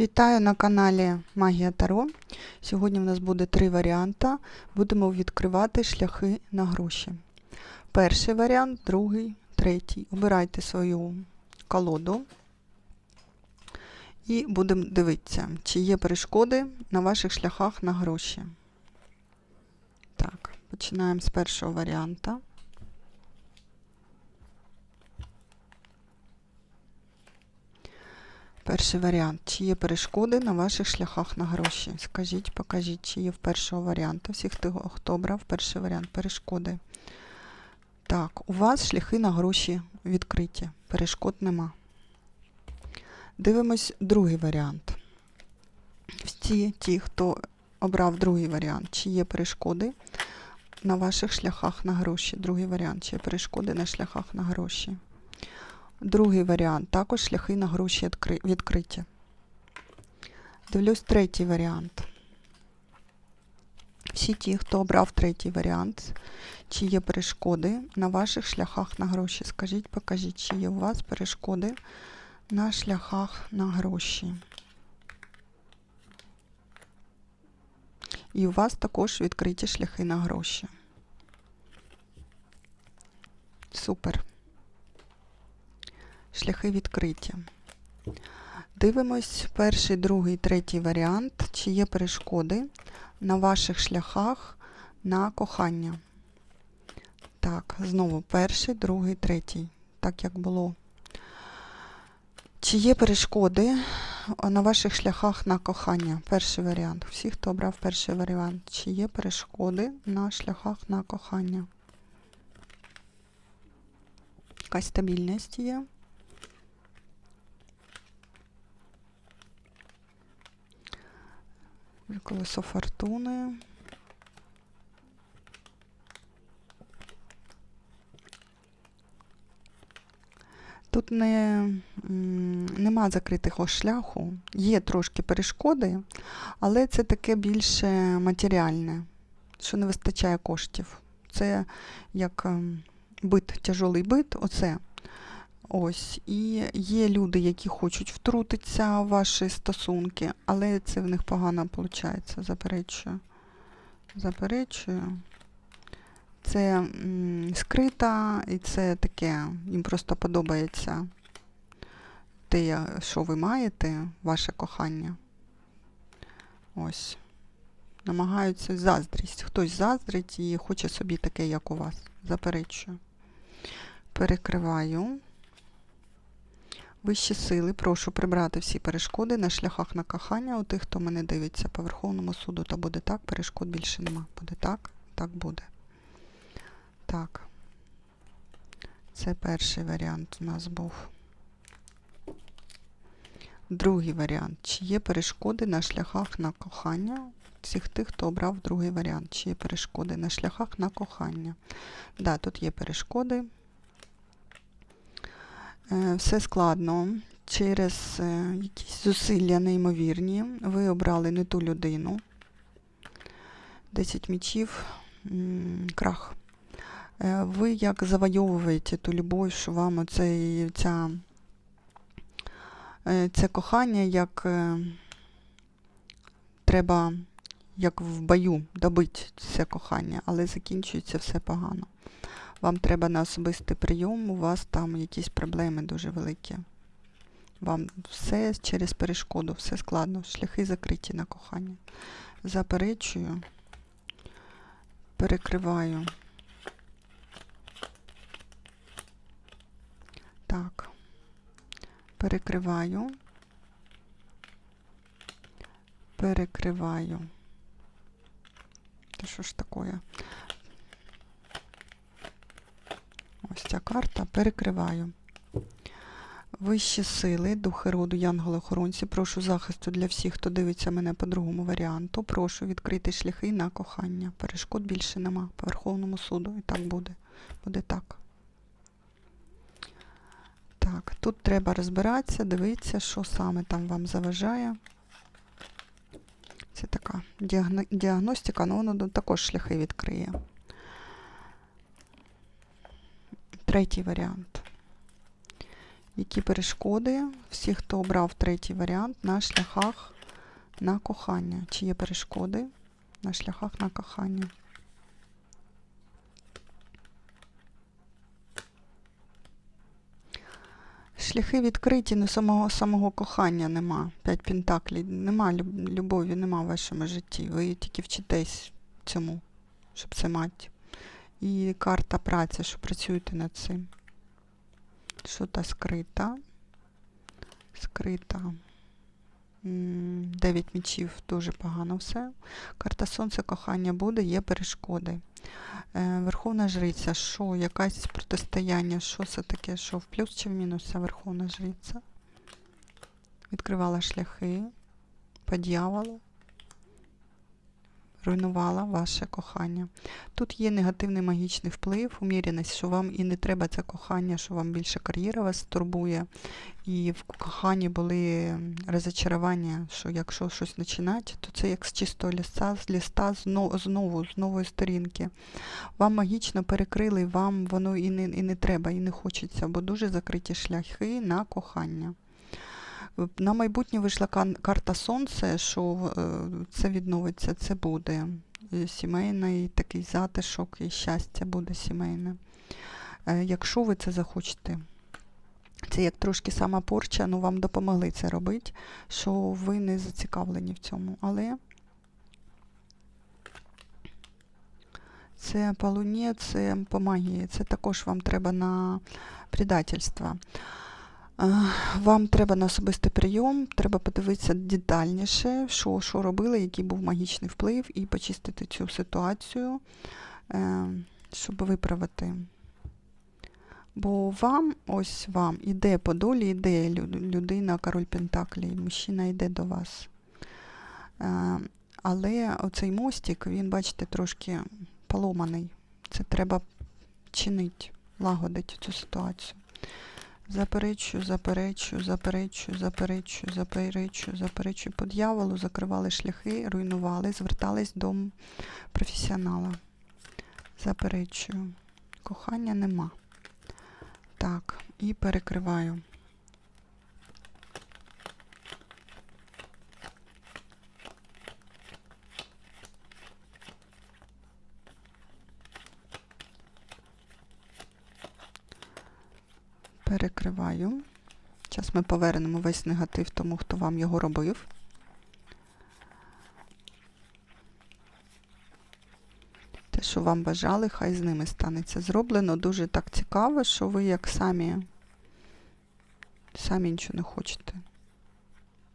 Вітаю на каналі Магія Таро. Сьогодні в нас буде три варіанти. Будемо відкривати шляхи на гроші. Перший варіант, другий, третій. Обирайте свою колоду і будемо дивитися, чи є перешкоди на ваших шляхах на гроші. Так, починаємо з першого варіанта. Перший варіант. Чи є перешкоди на ваших шляхах на гроші? Скажіть, покажіть, чи є в першого варіанту. Всіх, хто, хто обрав перший варіант, перешкоди. Так, у вас шляхи на гроші відкриті. Перешкод нема. Дивимось другий варіант. Всі ті, хто обрав другий варіант, чи є перешкоди на ваших шляхах на гроші. Другий варіант, чи є перешкоди на шляхах на гроші. Другий варіант. Також шляхи на гроші відкриті. Дивлюсь третій варіант. Всі ті, хто обрав третій варіант, чи є перешкоди на ваших шляхах на гроші. Скажіть, покажіть, чи є у вас перешкоди на шляхах на гроші. І у вас також відкриті шляхи на гроші. Супер шляхи відкриті. Дивимось перший, другий, третій варіант, чи є перешкоди на ваших шляхах на кохання. Так, знову перший, другий, третій, так як було. Чи є перешкоди на ваших шляхах на кохання? Перший варіант. Всі, хто обрав перший варіант, чи є перешкоди на шляхах на кохання? Якась стабільність є. Колесо фортуни. Тут не, нема закритого шляху, є трошки перешкоди, але це таке більше матеріальне, що не вистачає коштів. Це як ем, бит, тяжолий бит, оце. Ось, і є люди, які хочуть втрутитися в ваші стосунки, але це в них погано виходить, заперечую. Заперечую. Це м, скрита, і це таке, їм просто подобається те, що ви маєте, ваше кохання. Ось. Намагаються заздрість. Хтось заздрить і хоче собі таке, як у вас. Заперечую. Перекриваю. Вищі сили, прошу прибрати всі перешкоди на шляхах на кохання у тих, хто мене дивиться по Верховному суду, то буде так, перешкод більше нема. Буде так, так буде. Так. Це перший варіант у нас був. Другий варіант. Чи є перешкоди на шляхах на кохання? Всіх тих, хто обрав другий варіант. Чи є перешкоди на шляхах на кохання? Так, да, тут є перешкоди. Е, Все складно. Через е, якісь зусилля неймовірні. Ви обрали не ту людину. 10 мічів, крах. Е, Ви як завойовуєте ту любов, що вам оце, ця, це кохання, як треба, як в бою добити це кохання, але закінчується все погано. Вам треба на особистий прийом, у вас там якісь проблеми дуже великі. Вам все через перешкоду, все складно, шляхи закриті на кохання. Заперечую, перекриваю. Так, перекриваю, перекриваю. Та що ж таке? Ось ця карта. Перекриваю. Вищі сили, духи роду, янголи-охоронці, прошу захисту для всіх, хто дивиться мене по другому варіанту. Прошу відкрити шляхи на кохання. Перешкод більше нема. По Верховному суду. І так буде. Буде так. Так, тут треба розбиратися, дивитися, що саме там вам заважає. Це така діагностика, але воно також шляхи відкриє. Третій варіант. Які перешкоди? Всі, хто обрав третій варіант, на шляхах на кохання. Чи є перешкоди на шляхах на кохання? Шляхи відкриті, але самого, самого кохання нема. П'ять пентаклів. Нема любові, нема в вашому житті. Ви тільки вчитесь цьому, щоб це мати. І карта праці, що працюєте над цим. Що та скрита? Скрита. Дев'ять мічів дуже погано все. Карта сонця, кохання буде, є перешкоди. Е, Верховна жриця, що, якась протистояння, що це таке, що в плюс чи в мінус Верховна жриця? Відкривала шляхи по дьяволу, руйнувала ваше кохання. Тут є негативний магічний вплив, уміреність, що вам і не треба це кохання, що вам більше кар'єра вас турбує. І в коханні були розочарування, що якщо щось починати, то це як з чистого ліста, з ліста знову, знову з нової сторінки. Вам магічно перекрили, вам воно і не, і не треба, і не хочеться, бо дуже закриті шляхи на кохання. На майбутнє вийшла карта Сонце, що е, це відновиться, це буде. Е, Сімейний такий затишок і щастя буде сімейне. Е, Якщо ви це захочете. Це як трошки сама порча, ну вам допомогли це робити, що ви не зацікавлені в цьому. Але це по луні, це по магії, це також вам треба на предательство. Вам треба на особистий прийом, треба подивитися детальніше, що, що робили, який був магічний вплив, і почистити цю ситуацію, е, щоб виправити. Бо вам, ось вам, іде по долі, іде людина, король Пентаклі, мужчина йде до вас. Е, Але оцей мостик, він, бачите, трошки поломаний. Це треба чинити, лагодити цю ситуацію. Заперечую, заперечую, заперечую, заперечую, заперечу, заперечую. По дьяволу закривали шляхи, руйнували, звертались до професіонала. Заперечую. Кохання нема. Так, і перекриваю. Перекриваю. Зараз ми повернемо весь негатив тому, хто вам його робив. Те, що вам бажали, хай з ними станеться. Зроблено дуже так цікаво, що ви як самі, самі нічого не хочете.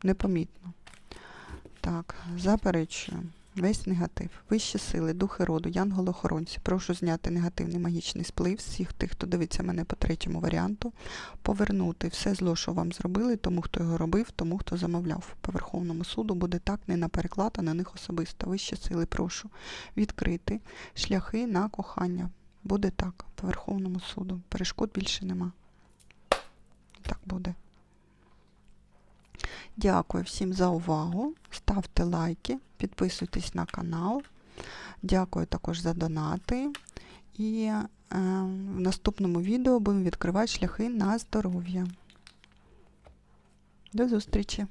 Непомітно. Так, заперечую. Весь негатив. Вищі сили, духи роду, янголи-охоронці. Прошу зняти негативний магічний сплив всіх тих, хто дивиться мене по третьому варіанту. Повернути все зло, що вам зробили, тому хто його робив, тому хто замовляв. По Верховному суду буде так, не на переклад, а на них особисто. Вищі сили, прошу відкрити шляхи на кохання. Буде так, по Верховному суду. Перешкод більше нема. Так буде. Дякую всім за увагу. Ставте лайки, підписуйтесь на канал. Дякую також за донати. І е, в наступному відео будемо відкривати шляхи на здоров'я. До зустрічі!